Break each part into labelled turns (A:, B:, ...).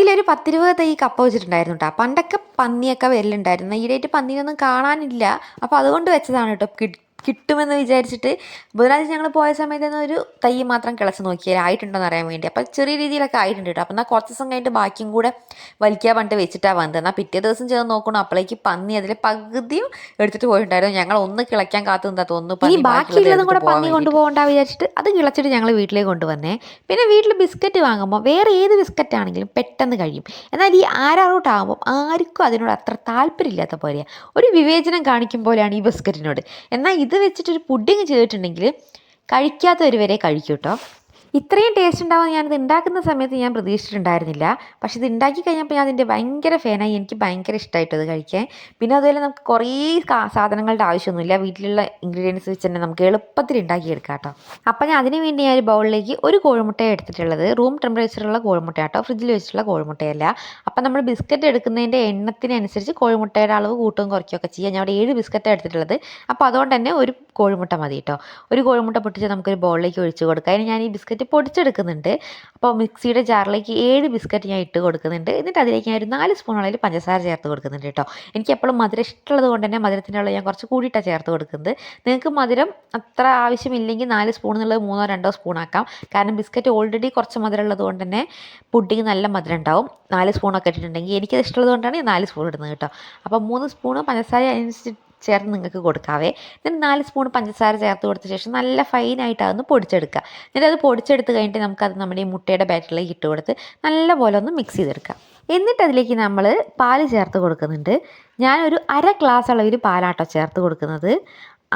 A: തൊടിയിലൊരു പത്തിരുപത് തൈ കപ്പ വെച്ചിട്ടുണ്ടായിരുന്നു കേട്ടോ പണ്ടൊക്കെ പന്നിയൊക്കെ വരലുണ്ടായിരുന്നു ഈയിടെയായിട്ട് പന്നിയൊന്നും കാണാനില്ല. അപ്പോൾ അതുകൊണ്ട് വെച്ചതാണ് കേട്ടോ കിട് കിട്ടുമെന്ന് വിചാരിച്ചിട്ട് ബുധനാഴ്ച ഞങ്ങൾ പോയ സമയത്ത് തന്നെ ഒരു തൈ മാത്രം കിളച്ച് നോക്കിയാൽ ആയിട്ടുണ്ടോ എന്ന് അറിയാൻ വേണ്ടി. അപ്പോൾ ചെറിയ രീതിയിലൊക്കെ ആയിട്ടുണ്ട് കേട്ടോ അപ്പോൾ എന്നാൽ കുറച്ച് ദിവസം കഴിഞ്ഞിട്ട് ബാക്കിയും കൂടെ വലിക്കാൻ പറഞ്ഞിട്ട് വെച്ചിട്ടാണ് വന്നത്. എന്നാൽ പിറ്റേ ദിവസം ചെന്ന് നോക്കണം. അപ്പോഴേക്ക് പന്നി അതിൽ പകുതിയും എടുത്തിട്ട് പോയിട്ടുണ്ടായിരുന്നു. ഞങ്ങൾ ഒന്ന് കിളയ്ക്കാൻ കാത്തു നിന്നാ തോന്നുന്നു
B: ഈ ബാക്കിയുള്ളതും കൂടെ പന്നി കൊണ്ടുപോകണ്ട വിചാരിച്ചിട്ട് അത് കിളച്ചിട്ട് ഞങ്ങൾ വീട്ടിലേക്ക് കൊണ്ടുവന്നേ. പിന്നെ വീട്ടിൽ ബിസ്ക്കറ്റ് വാങ്ങുമ്പോൾ വേറെ ഏത് ബിസ്ക്കറ്റ് ആണെങ്കിലും പെട്ടെന്ന് കഴിയും. എന്നാൽ ഈ ആരാറോട്ട് ആകുമ്പോൾ ആർക്കും അതിനോട് അത്ര താല്പര്യമില്ലാത്ത പോലെയാണ് ഒരു വിവേചനം കാണിക്കും പോലെയാണ് ഈ ബിസ്ക്കറ്റിനോട്. എന്നാൽ ഇത് വെച്ചിട്ടൊരു പുഡിങ് ചെയ്തിട്ടുണ്ടെങ്കിൽ കഴിക്കാത്തവർ വരെ കഴിക്കും കേട്ടോ ഇത്രയും ടേസ്റ്റ് ഉണ്ടാവുമെന്ന് ഞാനിത് ഉണ്ടാക്കുന്ന സമയത്ത് ഞാൻ പ്രതീക്ഷിച്ചിട്ടുണ്ടായിരുന്നില്ല. പക്ഷെ ഇത് ഉണ്ടാക്കി കഴിഞ്ഞപ്പോൾ ഞാൻ അതിന്റെ ഭയങ്കര ഫാനായി എനിക്ക് ഭയങ്കര ഇഷ്ടമായിട്ടത് കഴിക്കാൻ. പിന്നെ അതുപോലെ നമുക്ക് കുറേ സാധനങ്ങളുടെ ആവശ്യമൊന്നുമില്ല. വീട്ടിലുള്ള ഇൻഗ്രീഡിയൻസ് വെച്ച് തന്നെ നമുക്ക് എളുപ്പത്തിൽ ഉണ്ടാക്കിയെടുക്കാം കേട്ടോ. അപ്പോൾ ഞാൻ അതിന് വേണ്ടി ഞാൻ ഒരു ബൗളിലേക്ക് ഒരു കോഴിമുട്ട എടുത്തിട്ടുള്ളത്. റൂം ടെമ്പറേച്ചറുള്ള കോഴിമുട്ട കേട്ടോ. ഫ്രിഡ്ജിൽ വെച്ചിട്ടുള്ള കോഴിമുട്ടയല്ല. അപ്പോൾ നമ്മൾ ബിസ്ക്കറ്റ് എടുക്കുന്നതിന്റെ എണ്ണത്തിനനുസരിച്ച് കോഴിമുട്ടയുടെ അളവ് കൂട്ടും കുറയ്ക്കുകയൊക്കെ ചെയ്യാം. ഞാൻ അവിടെ ഏഴ് ബിസ്ക്കറ്റ് എടുത്തിട്ടുള്ളത്. അപ്പോൾ അതുകൊണ്ട് തന്നെ ഒരു കോഴിമുട്ട മതി കേട്ടോ. ഒരു കോഴിമുട്ട പൊട്ടിച്ച് നമുക്കൊരു ബൗളിലേക്ക് ഒഴിച്ച് കൊടുക്കാം. അതിന് ഞാൻ ഈ ബിസ്ക്കറ്റ് പൊടിച്ചെടുക്കുന്നുണ്ട്. അപ്പോൾ മിക്സിയുടെ ജാറിലേക്ക് ഏഴ് ബിസ്ക്കറ്റ് ഞാൻ ഇട്ട് കൊടുക്കുന്നുണ്ട്. എന്നിട്ട് അതിലേക്ക് ഞാൻ ഒരു നാല് സ്പൂൺ അളവിൽ പഞ്ചസാര ചേർത്ത് കൊടുക്കുന്നുണ്ട് കേട്ടോ. എനിക്ക് എപ്പോഴും മധുരം ഇഷ്ടമുള്ളത് കൊണ്ട് തന്നെ മധുരത്തിന്റെ അളവ് ഞാൻ കുറച്ച് കൂടിയിട്ടാണ് ചേർത്ത് കൊടുക്കുന്നത്. നിങ്ങൾക്ക് മധുരം അത്ര ആവശ്യമില്ലെങ്കിൽ നാല് സ്പൂൺ എന്നുള്ളത് മൂന്നോ രണ്ടോ സ്പൂൺ ആക്കാം. കാരണം ബിസ്ക്കറ്റ് ഓൾറെഡി കുറച്ച് മധുരം ഉള്ളത് കൊണ്ട് തന്നെ പുഡിങ് നല്ല മധുരം ഉണ്ടാവും. നാല് സ്പൂണൊക്കെ ഇട്ടിട്ടുണ്ടെങ്കിൽ എനിക്കത് ഇഷ്ടമുള്ളത് കൊണ്ടാണ് ഞാൻ നാല് സ്പൂൺ ഇടുന്നത് കേട്ടോ. അപ്പോൾ മൂന്ന് സ്പൂൺ പഞ്ചസാര അനുസരിച്ച് ചേർത്ത് നിങ്ങൾക്ക് കൊടുക്കാവേ. എന്നിട്ട് നാല് സ്പൂൺ പഞ്ചസാര ചേർത്ത് കൊടുത്ത ശേഷം നല്ല ഫൈനായിട്ട് അതൊന്ന് പൊടിച്ചെടുക്കുക. എന്നിട്ട് അത് പൊടിച്ചെടുത്ത് കഴിഞ്ഞിട്ട് നമുക്കത് നമ്മുടെ ഈ മുട്ടയുടെ ബാറ്ററിലേക്ക് ഇട്ട് കൊടുത്ത് നല്ല പോലെ ഒന്ന് മിക്സ് ചെയ്തെടുക്കുക. എന്നിട്ട് അതിലേക്ക് നമ്മൾ പാൽ ചേർത്ത് കൊടുക്കുന്നുണ്ട്. ഞാനൊരു അര ഗ്ലാസ് അളവിൽ പാലാട്ടോ ചേർത്ത് കൊടുക്കുന്നത്.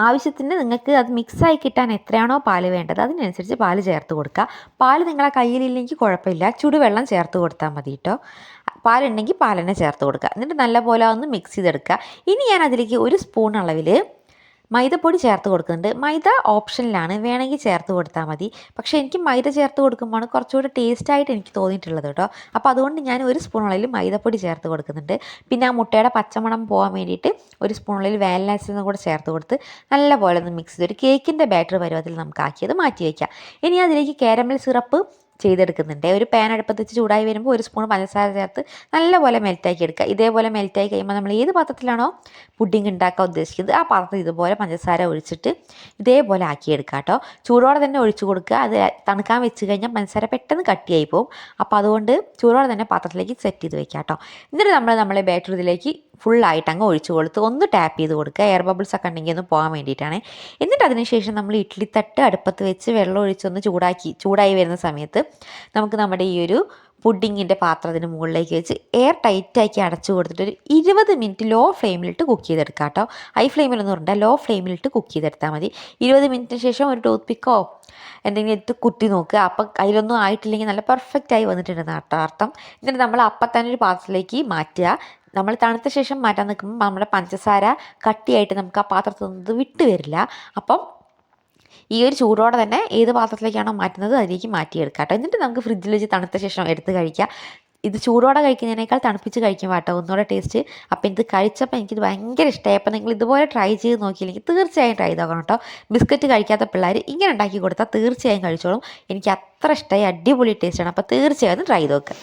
B: ആവശ്യത്തിന് നിങ്ങൾക്ക് അത് മിക്സായി കിട്ടാൻ എത്രയാണോ പാൽ വേണ്ടത് അതിനനുസരിച്ച് പാൽ ചേർത്ത് കൊടുക്കുക. പാൽ നിങ്ങളെ കയ്യിലില്ലെങ്കിൽ കുഴപ്പമില്ല. ചുടുവെള്ളം ചേർത്ത് കൊടുത്താൽ മതി കേട്ടോ പാലുണ്ടെങ്കിൽ തന്നെ ചേർത്ത് കൊടുക്കുക. എന്നിട്ട് നല്ലപോലെ ഒന്ന് മിക്സ് ചെയ്തെടുക്കുക. ഇനി ഞാൻ അതിലേക്ക് ഒരു സ്പൂൺ അളവിൽ മൈദപ്പൊടി ചേർത്ത് കൊടുക്കുന്നുണ്ട്. മൈദ ഓപ്ഷനിലാണ് വേണമെങ്കിൽ ചേർത്ത് കൊടുത്താൽ മതി. പക്ഷേ എനിക്ക് മൈദ ചേർത്ത് കൊടുക്കുമ്പോൾ കുറച്ചുകൂടി ടേസ്റ്റായിട്ട് എനിക്ക് തോന്നിയിട്ടുള്ളത് കേട്ടോ. അപ്പോൾ അതുകൊണ്ട് ഞാൻ ഒരു സ്പൂൺ അളവിൽ മൈദപ്പൊടി ചേർത്ത് കൊടുക്കുന്നുണ്ട്. പിന്നെ ആ മുട്ടയുടെ പച്ചമണം പോകാൻ വേണ്ടിയിട്ട് ഒരു വാനില എസൻസും കൂടെ ചേർത്ത് കൊടുത്ത് നല്ലപോലെ ഒന്ന് മിക്സ് ചെയ്ത് ഒരു കേക്കിന്റെ ബാറ്റർ പരുവത്തിൽ നമുക്ക് ആക്കിയത് മാറ്റി വയ്ക്കാം. ഇനി അതിലേക്ക് കാരമൽ സിറപ്പ് ചെയ്തെടുക്കുന്നുണ്ട്. ഒരു പാൻ അടുപ്പത്ത് വെച്ച് ചൂടായി വരുമ്പോൾ ഒരു സ്പൂൺ പഞ്ചസാര ചേർത്ത് നല്ലപോലെ മെൽറ്റാക്കി എടുക്കുക. ഇതേപോലെ മെൽറ്റായി കഴിയുമ്പോൾ നമ്മൾ ഏത് പാത്രത്തിലാണോ പുഡിംഗ് ഉണ്ടാക്കാൻ ഉദ്ദേശിക്കുന്നത് ആ പാത്രത്തിൽ ഇതുപോലെ പഞ്ചസാര ഒഴിച്ചിട്ട് ഇതേപോലെ ആക്കിയെടുക്കുക കേട്ടോ. ചൂടോടെ തന്നെ ഒഴിച്ചു കൊടുക്കുക. അത് തണുക്കാൻ വെച്ച് കഴിഞ്ഞാൽ പഞ്ചസാര പെട്ടെന്ന് കട്ടിയായി പോകും. അപ്പോൾ അതുകൊണ്ട് ചൂടോടെ തന്നെ പാത്രത്തിലേക്ക് സെറ്റ് ചെയ്ത് വെക്കുക കേട്ടോ. എന്നിട്ട് നമ്മൾ നമ്മളെ ബാറ്ററി ഇതിലേക്ക് ഫുള്ളായിട്ട് അങ്ങ് ഒഴിച്ചു കൊടുത്ത് ഒന്ന് ടാപ്പ് ചെയ്ത് കൊടുക്കുക. എയർ ബബിൾസ് ഒക്കെ ഉണ്ടെങ്കിൽ ഒന്ന് പോകാൻ വേണ്ടിയിട്ടാണ്. എന്നിട്ട് അതിനുശേഷം നമ്മൾ ഇഡ്ഡലി തട്ട് അടുപ്പത്ത് വെച്ച് വെള്ളം ഒഴിച്ചൊന്ന് ചൂടാക്കി ചൂടായി വരുന്ന സമയത്ത് നമുക്ക് നമ്മുടെ ഈ ഒരു പുഡിങ്ങിന്റെ പാത്രത്തിന് മുകളിലേക്ക് വെച്ച് എയർ ടൈറ്റാക്കി അടച്ചു കൊടുത്തിട്ട് ഒരു ഇരുപത് മിനിറ്റ് ലോ ഫ്ലെയിമിലിട്ട് കുക്ക് ചെയ്തെടുക്കാം കേട്ടോ. ഹൈ ഫ്ലെയിമിലൊന്നും ഇടണ്ട ലോ ഫ്ലെയിമിലിട്ട് കുക്ക് ചെയ്തെടുത്താൽ മതി. ഇരുപത് മിനിറ്റിന് ശേഷം ഒരു ടൂത്ത് പിക്കോ എന്തെങ്കിലും എടുത്ത് കുത്തി നോക്കുക അപ്പം അതിലൊന്നും ആയിട്ടില്ലെങ്കിൽ നല്ല പെർഫെക്റ്റായി വന്നിട്ടുണ്ടെന്ന് കേട്ടോ അർത്ഥം. എന്നിട്ട് നമ്മൾ അപ്പം തന്നെ ഒരു പാത്രത്തിലേക്ക് മാറ്റുക. നമ്മൾ തണുത്ത ശേഷം മാറ്റാൻ നിൽക്കുമ്പോൾ നമ്മുടെ പഞ്ചസാര കട്ടിയായിട്ട് നമുക്ക് ആ പാത്രത്തിൽ നിന്ന് വിട്ട് വരില്ല. അപ്പം ഈ ഒരു ചൂടോടെ തന്നെ ഏത് പാത്രത്തിലേക്കാണോ മാറ്റുന്നത് അതിലേക്ക് മാറ്റിയെടുക്കുക കേട്ടോ. എന്നിട്ട് നമുക്ക് ഫ്രിഡ്ജിൽ വെച്ച് തണുത്ത ശേഷം എടുത്ത് കഴിക്കുക ഇത് ചൂടോടെ കഴിക്കുന്നതിനേക്കാൾ തണുപ്പിച്ച് കഴിക്കും കേട്ടോ. ഒന്നുകൂടെ ടേസ്റ്റ് അപ്പോൾ ഇത് കഴിച്ചപ്പോൾ എനിക്കിത് ഭയങ്കര ഇഷ്ടമായി അപ്പോൾ നിങ്ങൾ ഇതുപോലെ ട്രൈ ചെയ്ത് നോക്കിയില്ലെങ്കിൽ തീർച്ചയായും ട്രൈ ചെയ്തോക്കണം കേട്ടോ. ബിസ്ക്കറ്റ് കഴിക്കാത്ത പിള്ളേർ ഇങ്ങനെ ഉണ്ടാക്കി കൊടുത്താൽ തീർച്ചയായും കഴിച്ചോളും. എനിക്ക് അത്ര ഇഷ്ടമായി അടിപൊളി ടേസ്റ്റാണ് അപ്പോൾ തീർച്ചയായും ട്രൈ ചെയ്ത് നോക്കുക